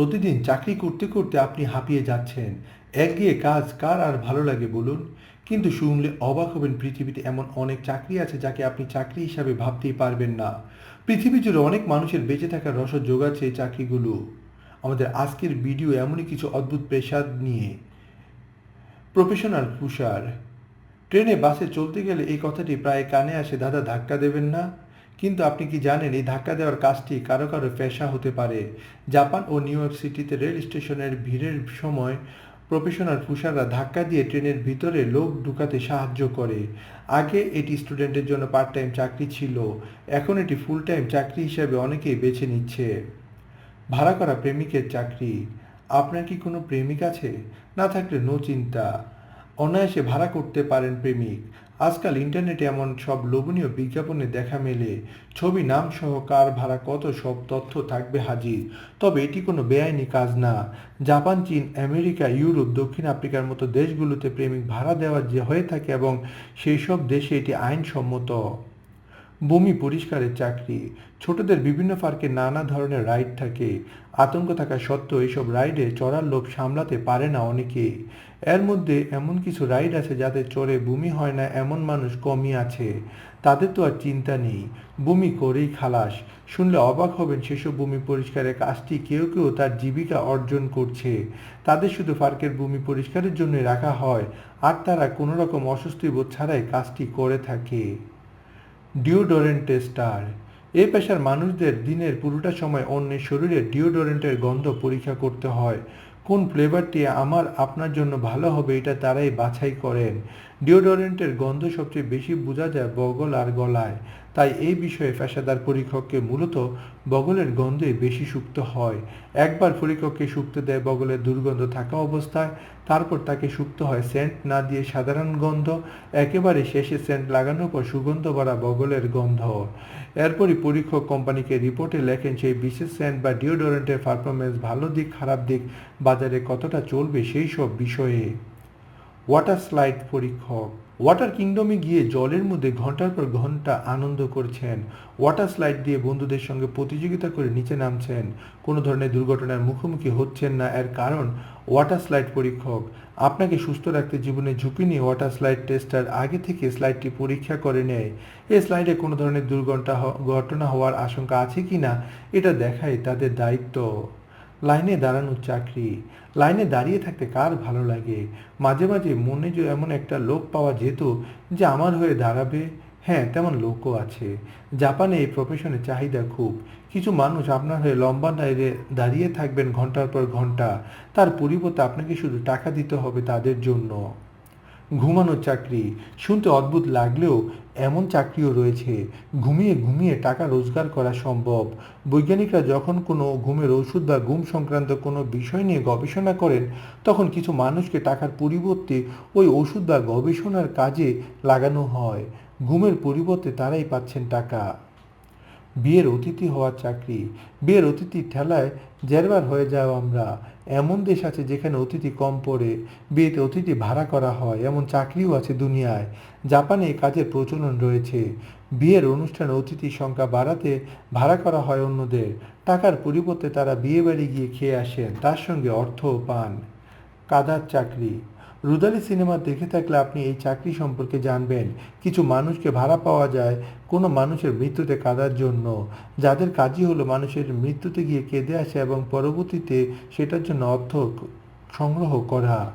প্রতিদিন চাকরি করতে করতে আপনি হাঁপিয়ে যাচ্ছেন। একগিয়ে কাজ কার আর ভালো লাগে বলুন? কিন্তু শুনলে অবাক হবেন পৃথিবীতে এমন অনেক চাকরি আছে যাকে আপনি চাকরি হিসাবে ভাবতেই পারবেন না। পৃথিবী জুড়ে অনেক মানুষের বেঁচে থাকার রসদ যোগাচ্ছে এই চাকরিগুলো। আমাদের আজকের ভিডিও এমনই কিছু অদ্ভুত পেশাদ নিয়ে। প্রফেশনাল পুষার ট্রেনে বাসে চলতে গেলে এই কথাটি প্রায় কানে আসে, দাদা, ধাক্কা দেবেন না? কিন্তু আপনি কি জানেন এই ধাক্কা দেওয়ার কাজটি কারও কারও পেশা হতে পারে? জাপান ও নিউ ইয়র্ক সিটিতে রেল স্টেশনের ভিড়ের সময় প্রফেশনাল পুষাররা ধাক্কা দিয়ে ট্রেনের ভিতরে লোক ঢুকাতে সাহায্য করে। আগে এটি স্টুডেন্টের জন্য পার্ট টাইম চাকরি ছিল। এখন এটি ফুল টাইম চাকরি হিসাবে অনেকেই বেছে নিচ্ছে। ভাড়া করা প্রেমিকের চাকরি। আপনার কি কোনো প্রেমিক আছে? না থাকলে নো চিন্তা। অনায়াসে ভাড়া করতে পারেন প্রেমিক। আজকাল ইন্টারনেটে এমন সব লোভনীয় বিজ্ঞাপনে দেখা মেলে, ছবি, নাম সহ কার ভাড়া, কত সব তথ্য থাকবে হাজির। তবে এটি কোনো বেআইনি কাজ না। জাপান, চীন, আমেরিকা, ইউরোপ, দক্ষিণ আফ্রিকার মতো দেশগুলোতে প্রেমিক ভাড়া দেওয়া যে হয়ে থাকে এবং সেই সব দেশে এটি আইনসম্মত। ভূমি পরিষ্কারের চাকরি, ছোটদের বিভিন্ন পার্কে নানা ধরনের রাইড থাকে, আতঙ্ক থাকা সত্ত্বেও এইসব রাইডে চড়ার লোভ সামলাতে পারে না অনেকে। এর মধ্যে এমন কিছু রাইড আছে যাতে চড়ে বমি হয় না এমন মানুষ কমই আছে। তাদের তো আর চিন্তা নেই। বমি করেই খালাস। শুনলে অবাক হবেন সেসব বমি পরিষ্কারের কাজটি কেউ কেউ তার জীবিকা অর্জন করছে। তাদের শুধু পার্কের বমি পরিষ্কারের জন্য রাখা হয়, আর তারা কোনো রকম অস্বস্তি বোধ ছাড়াই কাজটি করে থাকে। Deodorant star. এ পেশার মানুষদের দিনের পুরোটা সময় অন্যের শরীরে ডিওডোরেন্টের গন্ধ পরীক্ষা করতে হয়। কোন ফ্লেভারটি আমার, আপনার জন্য ভালো হবে এটা তারাই বাছাই করেন। ডিওডোরেন্টের গন্ধ সবচেয়ে বেশি বোঝা যায় বগল আর গলায়। তাই এই বিষয়ে পেশাদার পরীক্ষককে মূলত বগলের গন্ধে বেশি সুক্ত হয়। একবার পরীক্ষককে শুকতে দেয় বগলের দুর্গন্ধ থাকা অবস্থায়, তারপর তাকে শুক্ত হয় সেন্ট না দিয়ে সাধারণ গন্ধ, একেবারে শেষে সেন্ট লাগানোর পর সুগন্ধ ভরা বগলের গন্ধ। এরপরই পরীক্ষক কোম্পানিকে রিপোর্টে লেখেন, সেই বিশেষ সেন্ট বা ডিওডোরেন্টের পারফরমেন্স ভালো দিক, খারাপ দিক, বাজারে কতটা চলবে সেই সব বিষয়ে। ওয়াটার স্লাইড পরীক্ষক। ওয়াটার কিংডমে গিয়ে জলের মধ্যে ঘণ্টার পর ঘণ্টা আনন্দ করছেন। ওয়াটার স্লাইড দিয়ে বন্ধুদের সঙ্গে প্রতিযোগিতা করে নিচে নামছেন। কোনো ধরনের দুর্ঘটনার মুখোমুখি হচ্ছেন না এর কারণ ওয়াটার স্লাইড পরীক্ষক। আপনাকে সুস্থ রাখতে জীবনে ঝুঁকি নিয়ে ওয়াটার স্লাইড টেস্টার আগে থেকে স্লাইডটি পরীক্ষা করে নেয়। এই স্লাইডে কোনো ধরনের দুর্ঘটনা ঘটনা হওয়ার আশঙ্কা আছে কি না এটা দেখাই তাদের দায়িত্ব। লাইনে দাঁড়ানো চাকরি, লাইনে দাঁড়িয়ে থাকতে কার ভালো লাগে? মাঝে মাঝে মনে যে এমন একটা লোক পাওয়া যেত যে আমার হয়ে দাঁড়াবে। হ্যাঁ তেমন লোকও আছে। জাপানে এই প্রফেশনের চাহিদা খুব। কিছু মানুষ আপনার হয়ে লম্বা লাইনে দাঁড়িয়ে থাকবেন ঘণ্টার পর ঘণ্টা। তার পরিবর্তে আপনাকে শুধু টাকা দিতে হবে তাদের জন্য। ঘুমানোর চাকরি। শুনতে অদ্ভুত লাগলেও এমন চাকরিও রয়েছে। ঘুমিয়ে ঘুমিয়ে টাকা রোজগার করা সম্ভব। বৈজ্ঞানিকরা যখন কোনো ঘুমের ওষুধ বা ঘুম সংক্রান্ত কোনো বিষয় নিয়ে গবেষণা করেন, তখন কিছু মানুষকে টাকার পরিবর্তে ওই ওষুধ বা গবেষণার কাজে লাগানো হয়। ঘুমের পরিবর্তে তারাই পাচ্ছেন টাকা। বিয়ের অতিথি হওয়ার চাকরি, বিয়ের অতিথির ঠেলায় জেরবার হয়ে যাও আমরা। এমন দেশ আছে যেখানে অতিথি কম পড়ে, বিয়েতে অতিথি ভাড়া করা হয়, এমন চাকরিও আছে দুনিয়ায়। জাপানে এই কাজের প্রচলন রয়েছে। বিয়ের অনুষ্ঠানে অতিথির সংখ্যা বাড়াতে ভাড়া করা হয় অন্যদের। টাকার পরিবর্তে তারা বিয়ে বাড়ি গিয়ে খেয়ে আসেন, তার সঙ্গে অর্থও পান। কাদার চাকরি রুদালি সিনেমা দেখে থাকলে আপনি এই চাকরি সম্পর্কে জানবেন। কিছু মানুষকে ভাড়া পাওয়া যায় কোনো মানুষের মৃত্যুতে কাঁদার জন্য। যাদের কাজই হলো মানুষের মৃত্যুতে গিয়ে কেঁদে আসা এবং পরবর্তীতে সেটার জন্য অর্থ সংগ্রহ করা।